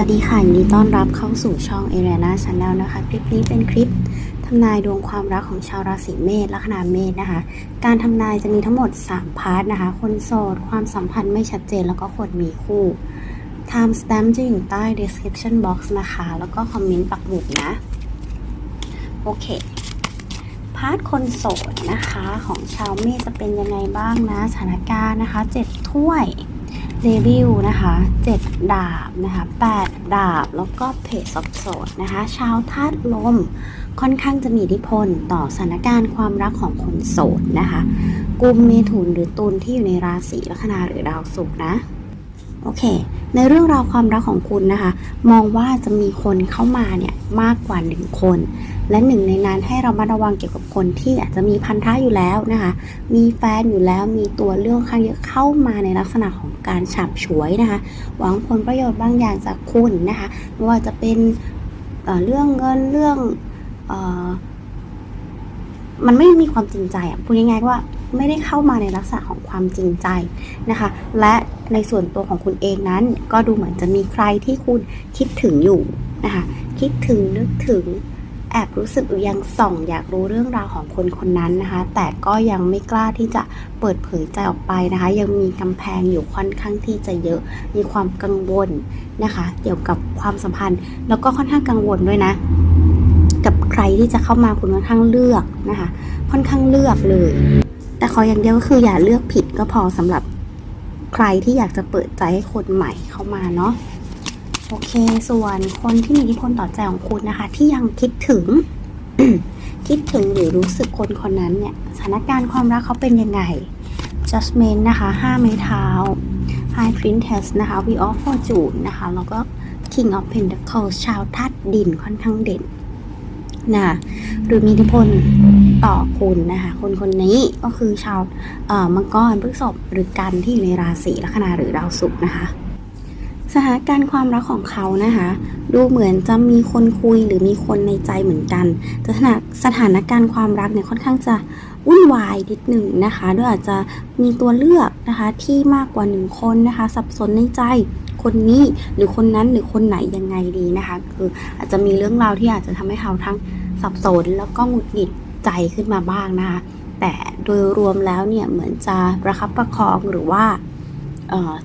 วัสดีค่ะยินดีต้อนรับเข้าสู่ช่อง a r i a n a Channel นะคะ คลิปนี้เป็นคลิปทำนายดวงความรักของชาวราศีเมษลัคนาเมษนะคะ การทำนายจะมีทั้งหมด 3 พาร์ทนะคะ คนโสด ความสัมพันธ์ไม่ชัดเจนแล้วก็คนมีคู่ Time stamp จะอยู่ใต้ description box นะคะ แล้วก็คอมเมนต์ปักหมุดนะ โอเค พาร์ทคนโสดนะคะของชาวเมษจะเป็นยังไงบ้างนะสถานการณ์นะคะเจ็ดถ้วย เดบิวนะคะ 7 ดาบนะคะ 8 ดาบ แล้วก็เพจสดสดนะคะ ชาวธาตุลมค่อนข้างจะมีอิทธิพลต่อสถานการณ์ความรักของคนโสดนะคะ กุมเมถุนหรือตุลที่อยู่ในราศีลัคนาหรือดาวศุกร์นะ โอเค ในเรื่องราวความรักของคุณนะคะ มองว่าจะมีคนเข้ามาเนี่ยมากกว่าหนึ่งคน และหนึ่งในนั้นให้เรามาระวังเกี่ยวกับคนที่อาจจะมีพันธะอยู่แล้วนะคะ มีแฟนอยู่แล้วมีตัวเรื่องข้างเยอะเข้ามาในลักษณะของการฉับฉวยนะคะ หวังผลประโยชน์บางอย่างจากคุณนะคะไม่ว่าจะเป็นเเรื่องเงินเรื่องออมันไม่มีความจริงใจอะพูดง่ายๆว่าไม่ได้เข้ามาในลักษณะของความจริงใจนะคะ และในส่วนตัวของคุณเองนั้น ก็ดูเหมือนจะมีใครที่คุณคิดถึงอยู่นะคะ คิดถึงนึกถึง แอบรู้สึกยังส่องอยากรู้เรื่องราวของคนคนนั้นนะคะ แต่ก็ยังไม่กล้าที่จะเปิดเผยใจออกไปนะคะ ยังมีกำแพงอยู่ค่อนข้างที่จะเยอะ มีความกังวลนะคะ เกี่ยวกับความสัมพันธ์ แล้วก็ค่อนข้างกังวลด้วยนะ กับใครที่จะเข้ามาคุณค่อนข้างเลือกนะคะ ค่อนข้างเลือกเลย แต่ขออย่างเดียวก็คืออย่าเลือกผิดก็พอสำหรับใครที่อยากจะเปิดใจให้คนใหม่เข้ามาเนาะ โอเค ส่วนคนที่มีอิทธิพลต่อใจของคุณนะคะ ที่ยังคิดถึง คิดถึงหรือรู้สึกคนคนนั้นเนี่ยสถานการณ์ความรักเขาเป็นยังไง Judgment นะคะ5ไม้เท้า High Princess นะคะ We of Fortune นะคะ แล้วก็ King of Pentacles ชาวธาตุดินค่อนข้างเด่นนะหรือมีอิทธิพลต่อคุณนะคะคนคนนี้ก็คือชาวเอ่อมังกรพฤษภหรือกันที่อยู่ในราศีลัคนาหรือดาวศุกร์นะคะ สถานการณ์ความรักของเขานะคะ ดูเหมือนจะมีคนคุยหรือมีคนในใจเหมือนกันแต่สถานสถานการณ์ความรักเนี่ยค่อนข้างจะวุ่นวายนิดหนึ่งนะคะด้วยอาจจะมีตัวเลือกนะคะที่มากกว่าหนึ่งคนนะคะ สับสนในใจคนนี้หรือคนนั้นหรือคนไหนยังไงดีนะคะ คืออาจจะมีเรื่องราวที่อาจจะทำให้เขาทั้งสับสนแล้วก็หงุดหงิดใจขึ้นมาบ้างนะคะแต่โดยรวมแล้วเนี่ยเหมือนจะประคับประคองหรือว่า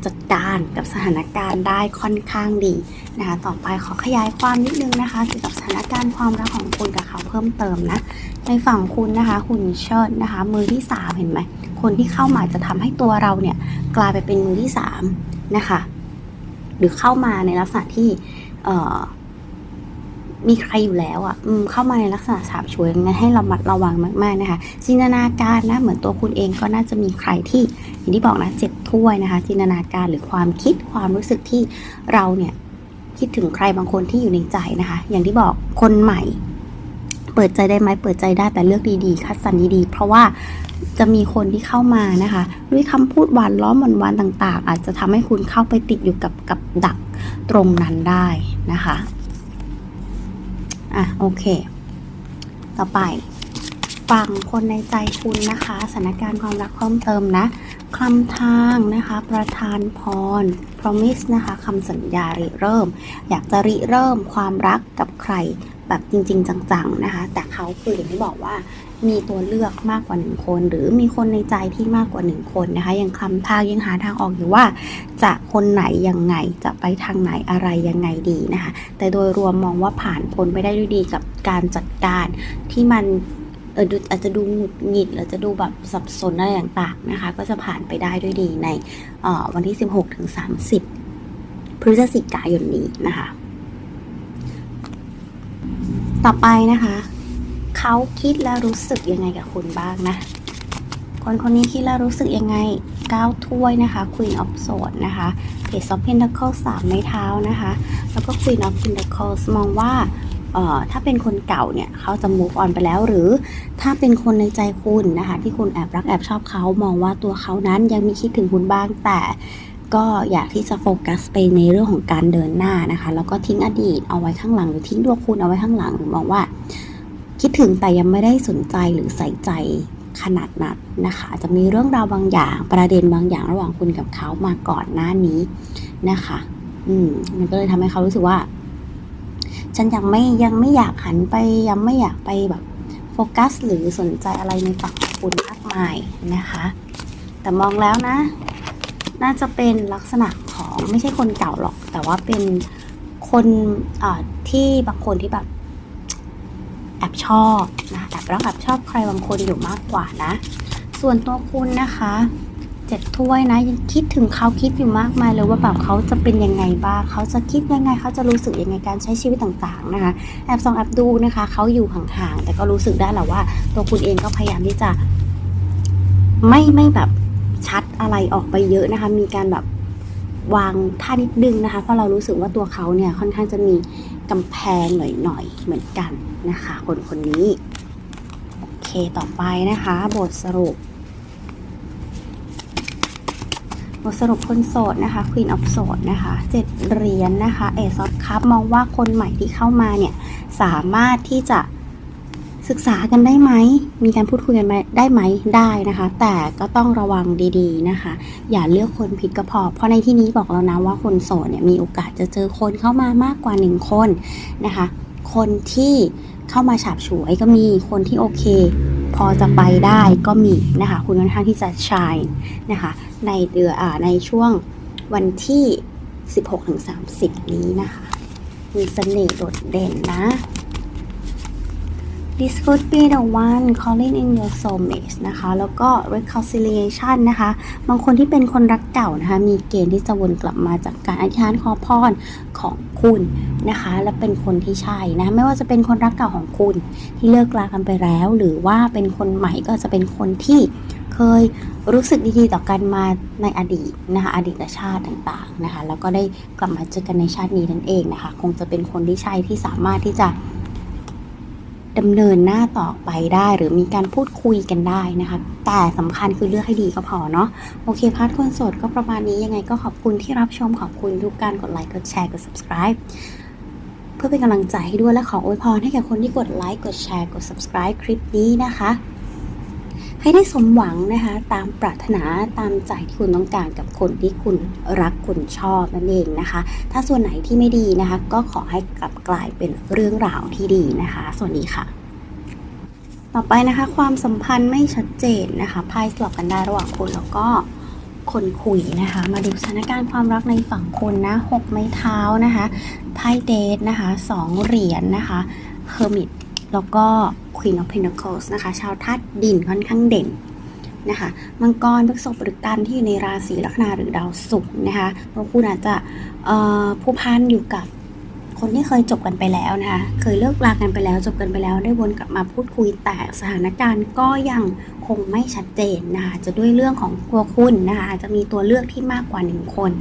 จัดการกับสถานการณ์ได้ค่อนข้างดีนะคะต่อไปขอขยายความนิดนึงนะคะเกี่ยวกับสถานการณ์ความรักของคุณกับเขาเพิ่มเติมนะในฝั่งคุณนะคะ คุณเชิดนะคะ มือที่สามเห็นไหมคนที่เข้ามาจะทำให้ตัวเราเนี่ยกลายไปเป็นมือที่สามนะคะ หรือเข้ามาในลักษณะที่เมีใครอยู่แล้วอะ่ะเข้ามาในลักษณะสาบฉวยงั้นให้เรามัดระวังมากๆนะคะ จินตนาการนะเหมือนตัวคุณเองก็น่าจะมีใครที่อย่างที่บอกนะเจ็บถ้วยนะคะ จินตนาการหรือความคิดความรู้สึกที่เราเนี่ยคิดถึงใครบางคนที่อยู่ในใจนะคะ อย่างที่บอกคนใหม่ เปิดใจได้ไหมเปิดใจได้แต่เลือกดีๆ คัดสรรดีๆ เพราะว่าจะมีคนที่เข้ามานะคะ ด้วยคำพูดหวานล้อมหวานๆต่าง ๆ อาจจะทำให้คุณเข้าไปติดอยู่กับกับดักตรงนั้นได้นะคะ อะโอเค ต่อไปฝั่งคนในใจคุณนะคะสถานการณ์ความรักเพิ่มเติมนะคลำทางนะคะ ประทานพร promise นะคะคำสัญญาริเริ่ม อยากจะริเริ่มความรักกับใครแบบจริง ๆ จังๆนะคะ แต่เขาคืออย่างที่บอกว่า มีตัวเลือกมากกว่าหนึ่งคน หรือมีคนในใจที่มากกว่าหนึ่งคนนะคะ ยังคลำทางยังหาทางออกอยู่ว่า จะคนไหนยังไงจะไปทางไหนอะไรยังไงดีนะคะ แต่โดยรวมมองว่าผ่านพ้นไปได้ด้วยดีกับการจัดการที่มันเอออาจจะดูหงุดหงิดหรือจะดูแบบสับสนอะไรต่างๆนะคะ ก็จะผ่านไปได้ด้วยดีในวันที่ 16 ถึง 30 พฤศจิกายนนี้นะคะ ต่อไปนะคะ เขาคิดแล้วรู้สึกยังไงกับคุณบ้างนะ คนคนนี้คิดแล้วรู้สึกยังไงก้าวถ้วยนะคะ Queen of Swords นะคะ Page of Pentacles สามไม้เท้านะคะ แล้วก็ Queen of Pentacles มองว่าเอ่อถ้าเป็นคนเก่าเนี่ยเขาจะ move on ไปแล้วหรือถ้าเป็นคนในใจคุณนะคะ ที่คุณแอบรักแอบชอบเขามองว่าตัวเขานั้นยังมีคิดถึงคุณบ้างแต่ก็อยากที่จะโฟกัสไปในเรื่องของการเดินหน้านะคะ แล้วก็ทิ้งอดีตเอาไว้ข้างหลังหรือทิ้งตัวคุณเอาไว้ข้างหลังหรือมองว่า คิดถึงแต่ยังไม่ได้สนใจหรือใส่ใจขนาดนั้นนะคะจะมีเรื่องราวบางอย่างประเด็นบางอย่างระหว่างคุณกับเขามาก่อนหน้านี้นะคะ อืมมันก็เลยทำให้เขารู้สึกว่า ฉันยังไม่ยังไม่อยากหันไปยังไม่อยากไปแบบโฟกัส หรือสนใจอะไรในฝั่งของคุณมากมายนะคะ แต่มองแล้วนะ น่าจะเป็นลักษณะของไม่ใช่คนเก่าหรอก แต่ว่าเป็นคนอ่าที่บางคนที่แบบ แอบชอบนะแอบรักแอบชอบใครบางคนอยู่มากกว่านะ ส่วนตัวคุณนะคะเจ็ดถ้วยนะยังคิดถึงเขาคิดอยู่มากมายเลยว่าแบบเขาจะเป็นยังไงบ้างเขาจะคิดยังไงเขาจะรู้สึกยังไงการใช้ชีวิตต่างๆนะคะแอบส่องแอบดูนะคะเขาอยู่ห่างๆแต่ก็รู้สึกได้แหละว่า ตัวคุณเองก็พยายามที่จะ ไม่ไม่แบบชัดอะไรออกไปเยอะนะคะ มีการแบบวางท่านิดนึงนะคะ เพราะเรารู้สึกว่าตัวเขาเนี่ยค่อนข้างจะมี กำแพงหน่อยๆเหมือนกันนะคะ คนคนนี้ โอเคต่อไปนะคะ บทสรุป บทสรุปคนโสดนะคะ Queen of โสดนะคะเจ็ดเหรียญนนะคะเอซอฟคัพมองว่าคนใหม่ที่เข้ามาเนี่ย สามารถที่จะ ศึกษากันได้ไหม มีการพูดคุยกันไหมได้ไหมได้นะคะ แต่ก็ต้องระวังดีๆนะคะ อย่าเลือกคนผิดก็พอ เพราะในที่นี้บอกแล้วนะว่าคนโสดเนี่ยมีโอกาสจะเจอคนเข้ามามากกว่าหนึ่งคนนะคะ คนที่เข้ามาฉาบฉวยก็มีคนที่โอเค พอจะไปได้ก็มีนะคะ คุณค่อนข้างที่จะชายนะคะ ในเดือนอ่าในช่วงวันที่ 16-30 นี้นะคะ มีเสน่ห์โดดเด่นนะ This could be the one calling in your soulmate นะคะ แล้วก็ reconciliation นะคะ บางคนที่เป็นคนรักเก่านะคะ มีเกณฑ์ที่จะวนกลับมาจากการอธิษฐานขอพรของคุณนะคะ และเป็นคนที่ใช่นะ ไม่ว่าจะเป็นคนรักเก่าของคุณที่เลิกลากันไปแล้ว หรือว่าเป็นคนใหม่ก็จะเป็นคนที่เคยรู้สึกดีๆต่อกันมาในอดีตนะคะอดีตชาติต่างๆนะคะ แล้วก็ได้กลับมาเจอกันในชาตินี้นั่นเองนะคะ คงจะเป็นคนที่ใช่ที่สามารถที่จะ ดำเนินหน้าต่อไปได้ หรือมีการพูดคุยกันได้นะคะ แต่สำคัญคือเลือกให้ดีก็พอเนาะโอเคพาร์ทคนโสดก็ประมาณนี้ยังไงก็ขอบคุณที่รับชมขอบคุณทุกการกดไลค์กดแชร์กด subscribe เพื่อเป็นกำลังใจให้ด้วยและขออวยพรให้แก่คนที่กดไลค์กดแชร์กด subscribe คลิปนี้นะคะ ให้ได้สมหวังนะคะตามปรารถนาตามใจที่คุณต้องการกับคนที่คุณรักคุณชอบนั่นเองนะคะ ถ้าส่วนไหนที่ไม่ดีนะคะ ก็ขอให้กลับกลายเป็นเรื่องราวที่ดีนะคะสวัสดีค่ะ ต่อไปนะคะ ความสัมพันธ์ไม่ชัดเจนนะคะไพ่สลับกันได้ระหว่างคุณแล้วก็คนคุยนะคะ มาดูสถานการณ์ความรักในฝั่งคุณนะหกไม้เท้านะคะไพ่เดทนะคะสองเหรียญนะคะเฮอร์มิต แล้วก็ Queen of Pentacles นะคะ ชาวธาตุดินค่อนข้างเด่นนะคะ มังกรพฤษภหรือกันที่อยู่ในราศีลัคนาหรือดาวศุกร์นะคะบางคุณอาจจะผู้พันอยู่กับคนที่เคยจบกันไปแล้วนะคะ เคยเลิกลากันไปแล้วจบกันไปแล้ว ได้วนกลับมาพูดคุยแต่สถานการณ์ก็ยังคงไม่ชัดเจนนะคะจะด้วยเรื่องของตัวคุณนะคะอาจจะมีตัวเลือกที่มากกว่าหนึ่งคน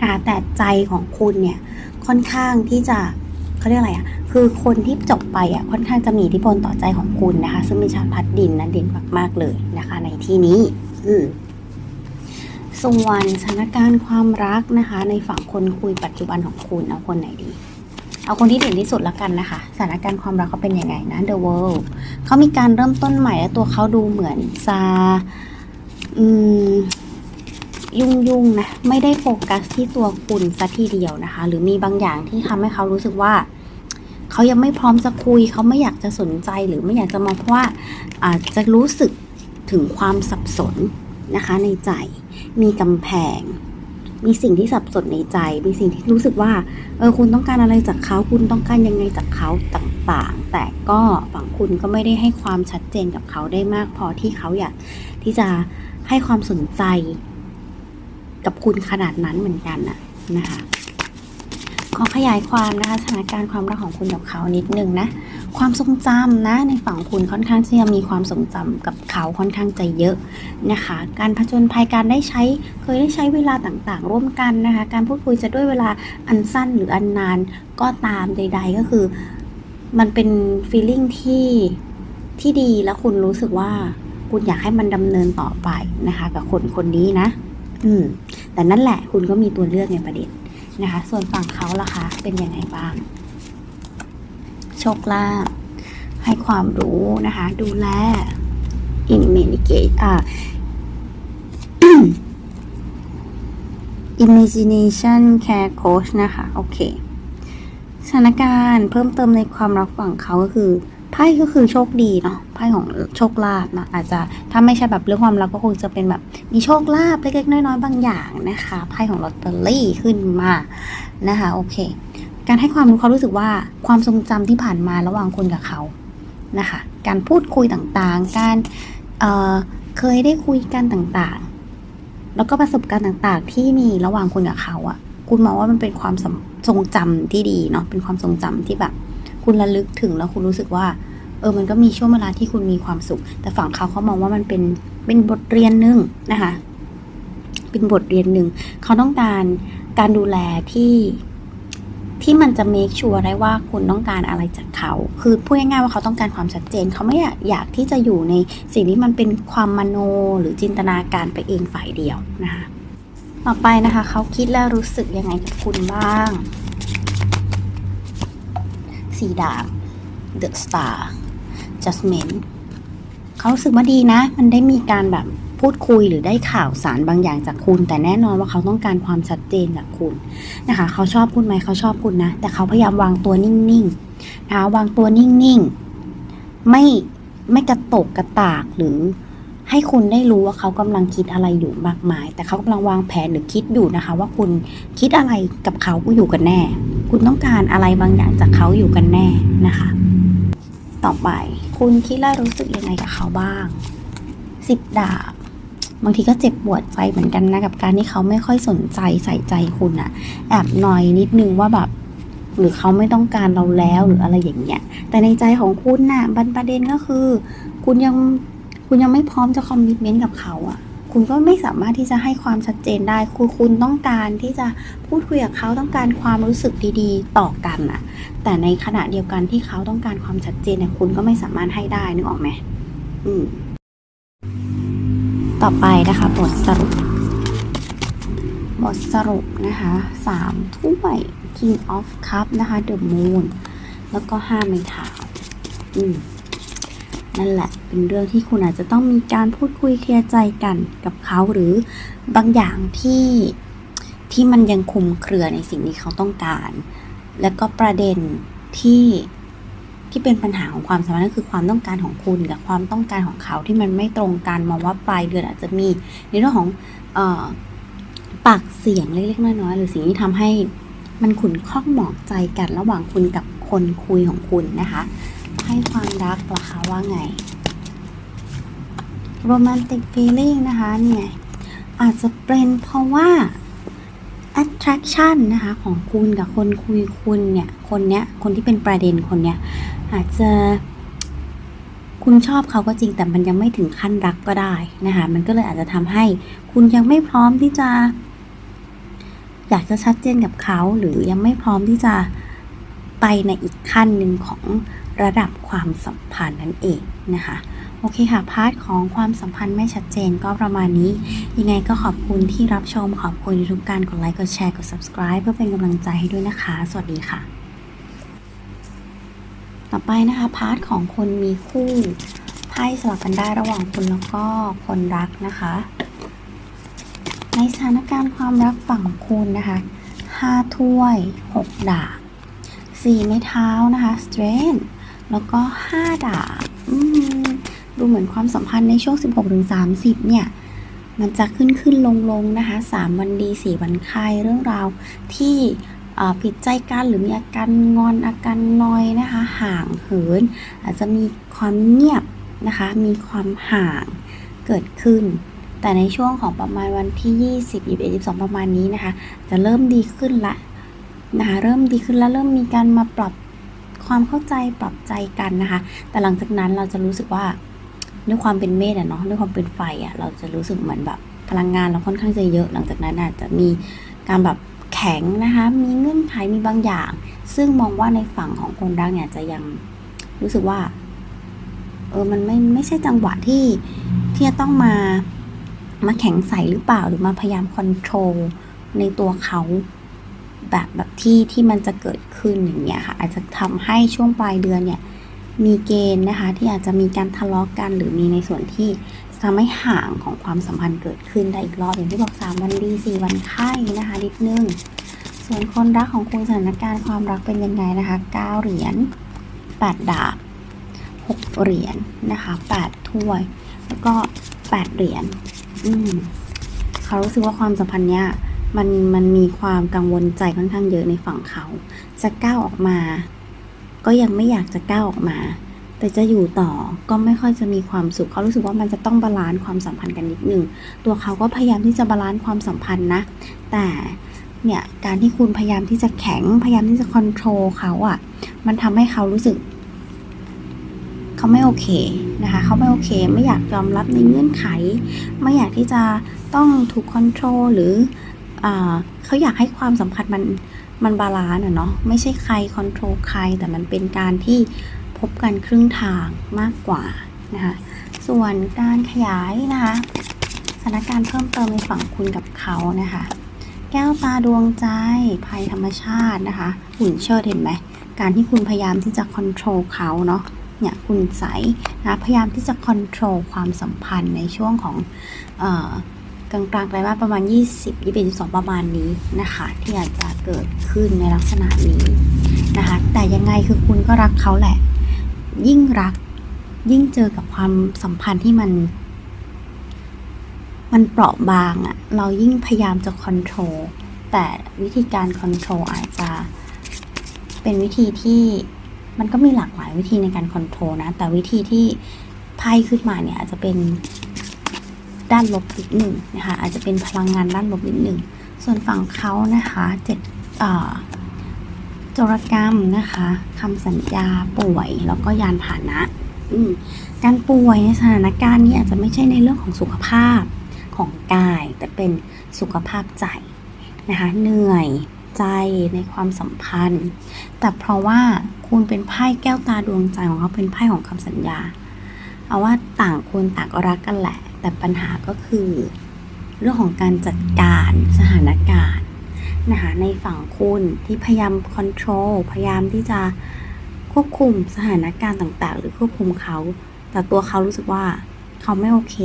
นะคะแต่ใจของคุณเนี่ยค่อนข้างที่จะ เขาเรียกอะไรอะ่ะ คือคนที่จบไปอะค่อนข้างจะมีอิทธิพลต่อใจของคุณนะคะ ซึ่งเป็นชาวพัดดินนั้นเด่นมากๆเลยนะคะ ในที่นี้ อืมส่วนสถานการณ์ความรักนะคะ ในฝั่งคนคุยปัจจุบันของคุณเอาคนไหนดี เอาคนที่เด่นที่สุดละกันนะคะสถานการณ์ความรักเขาเป็นยังไงนะ The World เขามีการเริ่มต้นใหม่และตัวเขาดูเหมือนจะอืมยุ่งยุ่งๆนะ ไม่ได้โฟกัสที่ตัวคุณสัทีเดียวนะคะ หรือมีบางอย่างที่ทำให้เขารู้สึกว่า เขายังไม่พร้อมจะคุย เขาไม่อยากจะสนใจหรือไม่อยากจะมองเพราะว่าอาจจะรู้สึกถึงความสับสนนะคะ ในใจ มีกำแพง มีสิ่งที่สับสนในใจ มีสิ่งที่รู้สึกว่า เออคุณต้องการอะไรจากเขา คุณต้องการยังไงจากเขาต่างๆ แต่ก็ฝั่งคุณก็ไม่ได้ให้ความชัดเจนกับเขาได้มากพอที่เขาอยากที่จะให้ความสนใจ กับคุณขนาดนั้นเหมือนกันน่ะนะคะ ขอขยายความนะคะสถานการณ์ความรักของคุณกับเขานิดนึงนะความทรงจำนะในฝั่งคุณค่อนข้างที่จะมีความทรงจำกับเขาค่อนข้างจะเยอะนะคะ การผจญภัยการได้ใช้เคยได้ใช้เวลาต่างๆ ร่วมกันนะคะ การพูดคุยจะด้วยเวลาอันสั้นหรืออันนานก็ตามใด ๆ ก็คือ มันเป็นฟีลลิ่งที่ที่ดีแล้วคุณรู้สึกว่าคุณอยากให้มันดำเนินต่อไปนะคะ กับคนคนนี้นะ อืมแต่นั่นแหละคุณก็มีตัวเลือกในประเด็น นะคะ ส่วนฝั่งเขาล่ะคะ เป็นยังไงบ้าง โชคลาภให้ความรู้นะคะ ดูแลอินเมนิเกตอ่า imagination care coach นะคะ โอเคสถานการณ์เพิ่มเติมในความรักฝั่งเขาก็คือไพ่ก็คือโชคดีเนาะ ไพ่ของโชคลาภนะอาจจะถ้าไม่ใช่แบบเรื่องความรักก็คงจะเป็นแบบมีโชคลาภเล็กๆน้อยๆบางอย่างนะคะไพ่ของลอตเตอรี่ขึ้นมานะคะโอเค การให้ความรู้เขารู้สึกว่าความทรงจำที่ผ่านมาระหว่างคุณกับเขานะคะการพูดคุยต่างๆ การเเคยได้คุยกันต่างๆ แล้วก็ประสบการณ์ต่างๆ ที่มีระหว่างคุณกับเขาอะคุณมองว่ามันเป็นความทรงทรงจำที่ดีเนาะเป็นความทรงจำที่แบบ คุณระลึกถึงแล้วคุณรู้สึกว่า เออมันก็มีช่วงเวลาที่คุณมีความสุข แต่ฝั่งเขาเขามองว่ามันเป็นเป็นบทเรียนหนึ่งนะคะ เป็นบทเรียนหนึ่งเขาต้องการการดูแลที่ที่มันจะ make sure ได้ว่าคุณต้องการอะไรจากเขา คือพูดง่ายๆว่าเขาต้องการความชัดเจน เขาไม่อยากที่จะอยู่ในสิ่งที่มันเป็นความมโนหรือจินตนาการไปเองฝ่ายเดียวนะคะ ต่อไปนะคะ เขาคิดและรู้สึกยังไงกับคุณบ้าง สีดาบ The Star Jasmine เขารู้สึกว่าดีนะ มันได้มีการแบบพูดคุยหรือได้ข่าวสารบางอย่างจากคุณ แต่แน่นอนว่าเขาต้องการความชัดเจนจากคุณนะคะ เขาชอบคุณไหมเขาชอบคุณนะ แต่เขาพยายามวางตัวนิ่งๆนะคะวางตัวนิ่งๆ ไม่ไม่กระตกกระตากหรือให้คุณได้รู้ว่าเขากำลังคิดอะไรอยู่มากมาย แต่เขากำลังวางแผนหรือคิดอยู่นะคะ ว่าคุณคิดอะไรกับเขาอยู่กันแน่ คุณต้องการอะไรบางอย่างจากเขาอยู่กันแน่นะคะ ต่อไป คุณคิดและรู้สึกยังไงกับเขาบ้างสิบดาบบางทีก็เจ็บปวดใจเหมือนกันนะกับการที่เขาไม่ค่อยสนใจใส่ใจคุณอะแอบหน่อยนิดนึงว่าแบบหรือเขาไม่ต้องการเราแล้วหรืออะไรอย่างเงี้ย แต่ในใจของคุณน่ะบันประเด็นก็คือ คุณยังคุณยังไม่พร้อมจะคอมมิชเมนต์กับเขาอะ คุณก็ไม่สามารถที่จะให้ความชัดเจนได้คือคุณต้องการที่จะพูดคุยกับเขาต้องการความรู้สึกดีๆ ต่อกันอะแต่ในขณะเดียวกันที่เขาต้องการความชัดเจนเนี่ยคุณก็ไม่สามารถให้ได้นึกออกไหมอืมต่อไปนะคะบทสรุป บทสรุปนะคะสามถ้วย King of Cup นะคะ The Moon แล้วก็ห้าไม้เท้าอืม นั่นแหละ เป็นเรื่องที่คุณอาจจะต้องมีการพูดคุยเคลียร์ใจกันกับเขาหรือบางอย่างที่ที่มันยังคุมเครือในสิ่งที่เขาต้องการ แล้วก็ประเด็นที่ที่เป็นปัญหาของความสัมพันธ์ก็คือความต้องการของคุณกับความต้องการของเขาที่มันไม่ตรงกันมองว่าปลายเดือนอาจจะมีในเรื่องของออปากเสียงเล็กๆน้อยๆหรือสิ่งที่ทำให้มันขุนข้องหมองใจกันระหว่างคุณกับคนคุยของคุณนะคะ ให้ความรักล่ะคะว่าไง romantic feeling นะคะเนี่ยอาจจะเป็นเพราะว่า attraction นะคะของคุณกับคนคุยคุณเนี่ยคนเนี้ยคนที่เป็นประเด็นคนเนี้ยอาจจะคุณชอบเขาก็จริงแต่มันยังไม่ถึงขั้นรักก็ได้นะคะมันก็เลยอาจจะทำให้คุณยังไม่พร้อมที่จะ อยากจะชัดเจนกับเขาหรือยังไม่พร้อมที่จะไปในอีกขั้นหนึ่งของ ระดับความสัมพันธ์นั่นเองนะคะโอเคค่ะ พาร์ทของความสัมพันธ์ไม่ชัดเจนก็ประมาณนี้ ยังไงก็ขอบคุณที่รับชมขอบคุณทุกการกดไลค์กดแชร์กด subscribe เพื่อเป็นกำลังใจให้ด้วยนะคะ สวัสดีค่ะ ต่อไปนะคะพาร์ทของคนมีคู่ไพ่สลับกันได้ระหว่างคุณแล้วก็คนรักนะคะ ในสถานการณ์ความรักฝั่งคุณนะคะห้าถ้วย6ดาบสี่ไม้เท้านะคะ strength แล้วก็ 5 ดาบดูเหมือนความสัมพันธ์ในช่วง 16-30 เนี่ย มันจะขึ้นขึ้นลงลงนะคะ 3 วันดี 4 วันคายเรื่องราวที่ผิดใจกันหรือมีอาการงอนอาการนอยนะคะ ห่างเหิน อาจจะมีความเงียบนะคะ มีความห่างเกิดขึ้น แต่ในช่วงของประมาณวันที่ 20 21 22 ประมาณนี้นะคะ จะเริ่มดีขึ้นละนะคะเริ่มดีขึ้นแล้วเริ่มมีการมาปรับ ความเข้าใจปรับใจกันนะคะ แต่หลังจากนั้นเราจะรู้สึกว่าด้วยความเป็นเมษอะเนาะด้วยความเป็นไฟอะเราจะรู้สึกเหมือนแบบพลังงานเราค่อนข้างจะเยอะ หลังจากนั้นอาจจะมีการแบบแข็งนะคะ มีเงื่อนไขมีบางอย่าง ซึ่งมองว่าในฝั่งของคนรักเนี่ยจะยังรู้สึกว่า เออมันไม่ไม่ใช่จังหวะที่ที่จะต้องมามาแข็งใสหรือเปล่าหรือมาพยายามคอนโทรลในตัวเขา แบบแบบที่ที่มันจะเกิดขึ้นอย่างเงี้ยค่ะอาจจะทำให้ช่วงปลายเดือนเนี่ยมีเกณฑ์นะคะที่อาจจะมีการทะเลาะกกัน หรือมีในส่วนที่ทำให้ห่างของความสัมพันธ์เกิดขึ้นได้อีกรอบอย่างที่บอก 3 วันดี 4 วันไข้นะคะนิดนึง ส่วนคนรักของคุณสถานการณ์ความรักเป็นยังไงนะคะ9เหรียญ8ดาบ6เหรียญนะคะ8ถ้วย แล้วก็8เหรียญอืมเขารู้สึกว่าความสัมพันธ์เนี้ย มันมันมีความกังวลใจค่อนข้างเยอะในฝั่งเขา จะก้าวออกมา ก็ยังไม่อยากจะก้าวออกมา แต่จะอยู่ต่อก็ไม่ค่อยจะมีความสุขเขารู้สึกว่ามันจะต้องบาลานซ์ความสัมพันธ์กันนิดนึงตัวเขาก็พยายามที่จะบาลานซ์ความสัมพันธ์นะ แต่เนี่ยการที่คุณพยายามที่จะแข็งพยายามที่จะคอนโทรลเขาอะ่ะ มันทำให้เขารู้สึกเขาไม่โอเคนะคะเขาไม่โอเค ไม่อยากยอมรับในเงื่อนไข ไม่อยากที่จะต้องถูกคอนโทรลหรือ เขาอยากให้ความสัมพันธ์มันมันบาลานซ์เนาะไม่ใช่ใครคอนโทรลใคร แต่มันเป็นการที่พบกันครึ่งทางมากกว่านะคะส่วนการขยายนะคะสถานการณ์เพิ่มเติมในฝั่งคุณกับเขานะคะแก้วตาดวงใจภัยธรรมชาตินะคะหุ่นเชิดเห็นไหมการที่คุณพยายามที่จะคอนโทรลเขาเนาะเนี่ยคุณใสนะพยายามที่จะคอนโทรลความสัมพันธ์ในช่วงของอ กลางกลางๆไตรมาสประมาณ 20 21 22ประมาณนี้นะคะ ที่อาจจะเกิดขึ้นในลักษณะนี้นะคะ แต่ยังไงคือคุณก็รักเขาแหละ ยิ่งรักยิ่งเจอกับความสัมพันธ์ที่มัน มันเปราะบางอะเรายิ่งพยายามจะคอนโทรลแต่วิธีการคอนโทรลอาจจะเป็นวิธีที่มันก็มีหลากหลายวิธีในการคอนโทรลนะ แต่วิธีที่ไพ่ขึ้นมาเนี่ยอาจจะเป็น ด้านลบนิดหนึ่งนะคะอาจจะเป็นพลังงานด้านลบนิดหนึ่งส่วนฝั่งเขานะคะเจ็ดโจรกรรมนะคะคำสัญญาป่วยแล้วก็ยานพานะการป่วยในสถานการณ์นี้อาจจะไม่ใช่ในเรื่องของสุขภาพของกาย แต่เป็นสุขภาพใจนะคะเหนื่อยใจในความสัมพันธ์ แต่เพราะว่าคุณเป็นไพ่แก้วตาดวงใจของเขาเป็นไพ่ของคำสัญญา เอาว่าต่างคนต่างก็รักกันแหละ แต่ปัญหาก็คือ เรื่องของการจัดการสถานการณ์นะคะในฝั่งคุณที่พยายามคอนโทรลพยายามที่จะควบคุมสถานการณ์ต่างๆ หรือควบคุมเขา แต่ตัวเขารู้สึกว่าเขาไม่โอเค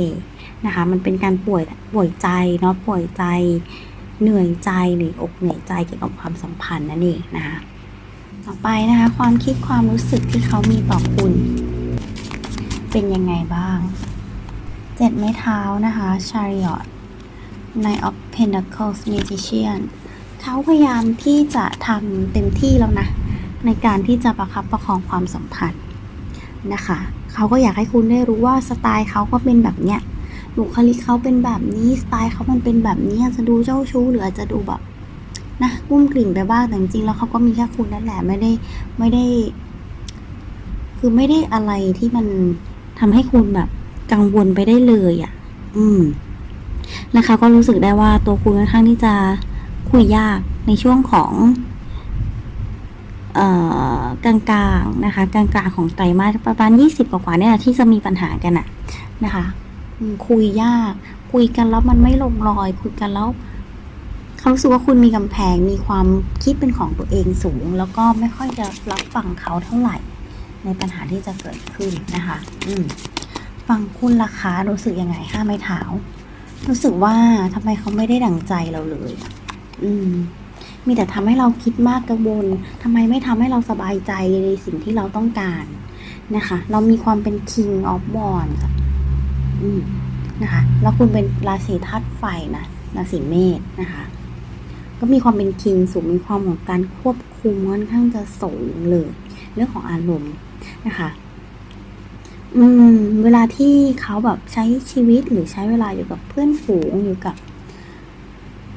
นะคะมันเป็นการป่วยป่วยใจเนาะป่วยใจเหนื่อยใจหรืออกเหนื่อยใจเกี่ยวกับความสัมพันธ์นั่นเองนะคะต่อไปนะคะความคิดความรู้สึกที่เขามีต่อคุณ เป็นยังไงบ้าง เจ็ดไม้เท้านะคะ Chariot Knight of Pentacles Magician เขาพยายามที่จะทำเต็มที่แล้วนะ ในการที่จะประคับประคองความสัมพันธ์นะคะเขาก็อยากให้คุณได้รู้ว่าสไตล์เขาก็เป็นแบบเนี้ยบุคลิกเขาเป็นแบบนี้สไตล์เขามันเป็นแบบนี้อาจจะดูเจ้าชู้หรืออาจจะดูแบบนะกุ้มกลิ่มไปบ้างแต่จริงๆแล้วเขาก็มีแค่คุณนั่นแหละไม่ได้ไม่ได้ คือไม่ได้อะไรที่มันทำให้คุณแบบ กังวลไปได้เลยอะ่ะ อืมนะคะ ก็รู้สึกได้ว่าตัวคุณค่อนข้างที่จะคุยยากในช่วงของเอ่อกลางๆนะคะ กลางๆของไตรมาสประมาณยี่สิบกว่าๆเนี่ยแหละที่จะมีปัญหากันอะนะคะคุยยาก คุยกันแล้วมันไม่ลงรอย คุยกันแล้วเขารู้สึกว่าคุณมีกำแพงมีความคิดเป็นของตัวเองสูง แล้วก็ไม่ค่อยจะรับฟังเขาเท่าไหร่ ในปัญหาที่จะเกิดขึ้นนะคะ อืม ฟังคุณราคารู้สึกยังไงห้าไม้เท้ารู้สึกว่าทำไมเขาไม่ได้ดั่งใจเราเลย อืม มีแต่ทำให้เราคิดมากกังวลทำไมไม่ทำให้เราสบายใจในสิ่งที่เราต้องการนะคะ เรามีความเป็น king of wands อะอืมนะคะ แล้วคุณเป็นราศีธาตุไฟนะราศีเมษนะคะ ก็มีความเป็น king สูงมีความของการควบคุมค่อนข้างจะสูงเลย เรื่องของอารมณ์นะคะ อืม เวลาที่เขาแบบใช้ชีวิตหรือใช้เวลาอยู่กับเพื่อนฝูงอยู่กับ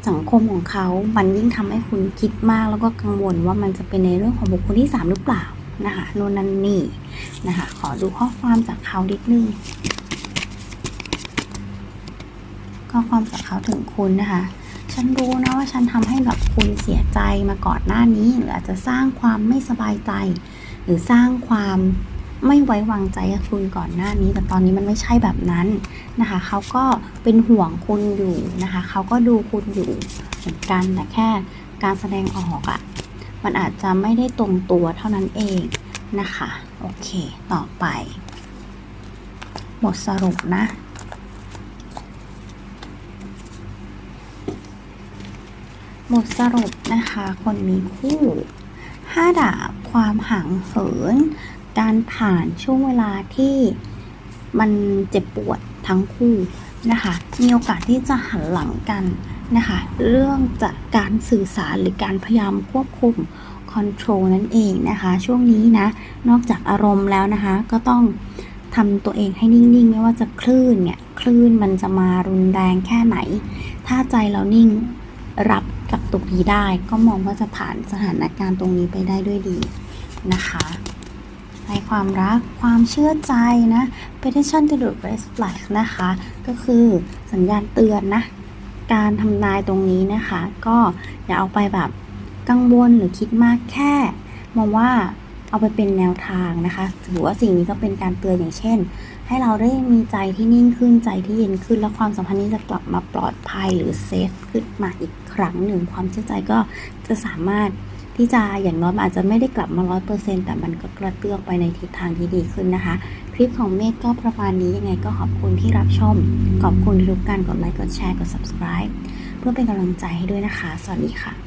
สังคมของเขา มันยิ่งทำให้คุณคิดมากแล้วก็กังวลว่ามันจะเป็นในเรื่องของบุคคลที่สามหรือเปล่านะคะโน่นนั่นนี่นะคะ ขอดูข้อความจากเขานิดนึงข้อความจากเขาถึงคุณนะคะ ฉันรู้นะว่าฉันทำให้แบบคุณเสียใจมาก่อนหน้านี้ หรืออาจจะสร้างความไม่สบายใจ หรือสร้างความ ไม่ไว้วางใจคุณก่อนหน้านี้ แต่ตอนนี้มันไม่ใช่แบบนั้นนะคะเขาก็เป็นห่วงคุณอยู่นะคะเขาก็ดูคุณอยู่เหมือนกันแต่แค่การแสดงออกอะ่ะมันอาจจะไม่ได้ตรงตัวเท่านั้นเองนะคะโอเค ต่อไปบทสรุปนะบทสรุปนะคะ คนมีคู่ห้าดาบความห่างเหิน การผ่านช่วงเวลาที่มันเจ็บปวดทั้งคู่นะคะ มีโอกาสที่จะหันหลังกันนะคะ เรื่องจากการสื่อสารหรือการพยายามควบคุมคอนโทรลนั่นเองนะคะ ช่วงนี้นะ นอกจากอารมณ์แล้วนะคะ ก็ต้องทำตัวเองให้นิ่ง ๆ ไม่ว่าจะคลื่นเนี่ย คลื่นมันจะมารุนแรงแค่ไหน ถ้าใจเรานิ่งรับกับตรงนี้ได้ ก็มองว่าจะผ่านสถานการณ์ตรงนี้ไปได้ด้วยดีนะคะ ในความรักความเชื่อใจนะ petition to the red flag นะคะ ก็คือสัญญาณเตือนนะ การทำนายตรงนี้นะคะ ก็อย่าเอาไปแบบกังวลหรือคิดมากแค่มองว่าเอาไปเป็นแนวทางนะคะถือว่าสิ่งนี้ก็เป็นการเตือนอย่างเช่น ให้เราได้มีใจที่นิ่งขึ้นใจที่เย็นขึ้น แล้วความสัมพันธ์นี้จะกลับมาปลอดภัยหรือเซฟขึ้นมาอีกครั้งหนึ่ง ความเชื่อใจก็จะสามารถ ที่จะอย่างน้อยอาจจะไม่ได้กลับมาร้อยเปอร์เซ็นแต่มันก็กระเตื้องไปในทิศทางที่ดีขึ้นนะคะ คลิปของเมฆก็ประมาณนี้ยังไงก็ขอบคุณที่รับชม ขอบคุณทุกการกดไลค์กดแชร์กด subscribe เพื่อเป็นกำลังใจให้ด้วยนะคะ สวัสดีค่ะ